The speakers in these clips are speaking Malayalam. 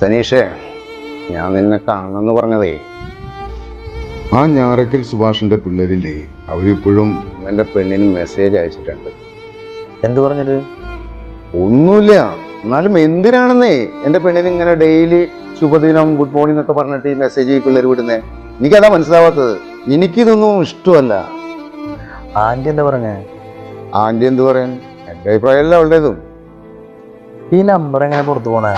സനീഷേ ഞാൻ നിന്നെ കാണണമെന്ന് പറഞ്ഞതേ. ആ ഞാറക്കൽ സുഭാഷിന്റെ പിള്ളേരില്ലേ അവരിപ്പോഴും എന്റെ പെണ്ണിന് മെസ്സേജ് അയച്ചിട്ടുണ്ട്. എന്ത് പറഞ്ഞത്? ഒന്നുമില്ല. എന്നാലും എന്തിനാണെന്നേ? എന്റെ പെണ്ണിന് ഇങ്ങനെ ഡെയിലി ശുഭദിനം ഗുഡ് മോർണിംഗ് എന്നൊക്കെ പറഞ്ഞിട്ട് ഈ മെസ്സേജ് ഈ പിള്ളേർ വിടുന്നേ. എനിക്കതാ മനസ്സിലാവാത്തത്. എനിക്കിതൊന്നും ഇഷ്ടമല്ല. ആന്റി എന്താ പറഞ്ഞേ? ആന്റി എന്ത് പറയാൻ? എന്റെ അഭിപ്രായമല്ല അവളുടേതും. ഈ നമ്പർ എങ്ങനെ പുറത്തു പോണേ?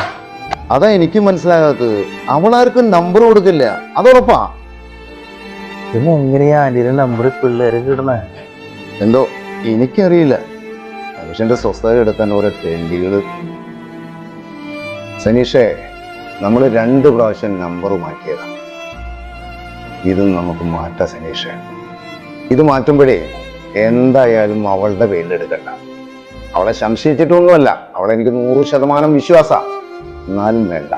അതാ എനിക്കും മനസ്സിലാകാത്തത്. അവളാർക്കും നമ്പർ കൊടുക്കില്ല. അതുറപ്പാ പിന്നെ എങ്ങനെയാ ആന്റിയുടെ നമ്പർ പിള്ളേരെ കിടണേ എന്തോ എനിക്കറിയില്ല. പക്ഷെ എന്റെ സ്വസ്ഥത എടുക്കാൻ ഓരോ തെണ്ടികൾ. സനീഷേ നമ്മൾ രണ്ട് പ്രാവശ്യം നമ്പർ മാറ്റിയതാണ് ഇത് നമുക്ക് മാറ്റാം സനീഷേ. ഇത് മാറ്റുമ്പോഴേ എന്തായാലും അവളുടെ പേരിലെടുക്കണ്ട അവളെ സംശയിച്ചിട്ടൊന്നുമല്ല. അവളെനിക്ക് നൂറ് ശതമാനം വിശ്വാസ. എന്നാലും വേണ്ട.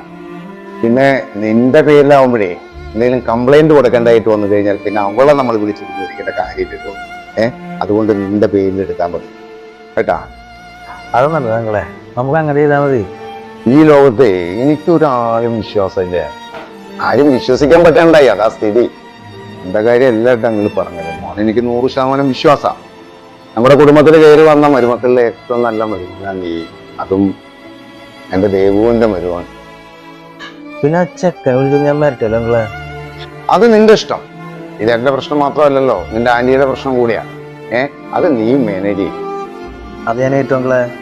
പിന്നെ നിന്റെ പേരിലാവുമ്പോഴേ എന്തെങ്കിലും കംപ്ലൈന്റ് കൊടുക്കേണ്ടതായിട്ട് വന്നു കഴിഞ്ഞാൽ പിന്നെ അവളെ നമ്മൾ വിളിച്ചിട്ട് വിളിക്കേണ്ട കാര്യമില്ലല്ലോ ഏഹ് അതുകൊണ്ട് നിന്റെ പേരിൽ എടുക്കാൻ പറ്റും കേട്ടാ? അത് നല്ലത് നിങ്ങളെ നമുക്ക് അങ്ങനെ ചെയ്താൽ മതി. ഈ ലോകത്തെ എനിക്കൊരാളും വിശ്വാസമില്ല. ആരും വിശ്വസിക്കാൻ പറ്റണ്ടായി. അതാ സ്ഥിതി. എന്റെ കാര്യം എല്ലാവരും അങ്ങനെ പറഞ്ഞത്? മോൻ എനിക്ക് നൂറ് ശതമാനം വിശ്വാസ. നമ്മുടെ കുടുംബത്തിൽ കയറി വന്ന മരുമക്കളിലെ ഏറ്റവും നല്ല മരുന്നാണ് നീ അതും എന്റെ ദേവുവിന്റെ മരുവാണ്. പിന്നെ ഞാൻ മരട്ടല്ലോ നിങ്ങളെ? അത് നിന്റെ ഇഷ്ടം. ഇത് എന്റെ പ്രശ്നം മാത്രമല്ലല്ലോ. നിന്റെ ആന്റിയുടെ പ്രശ്നം കൂടിയാ. ഏ അത് നീ മാനേജ് ചെയ്യും. അത് ഞാൻ ഏറ്റവും നിങ്ങളെ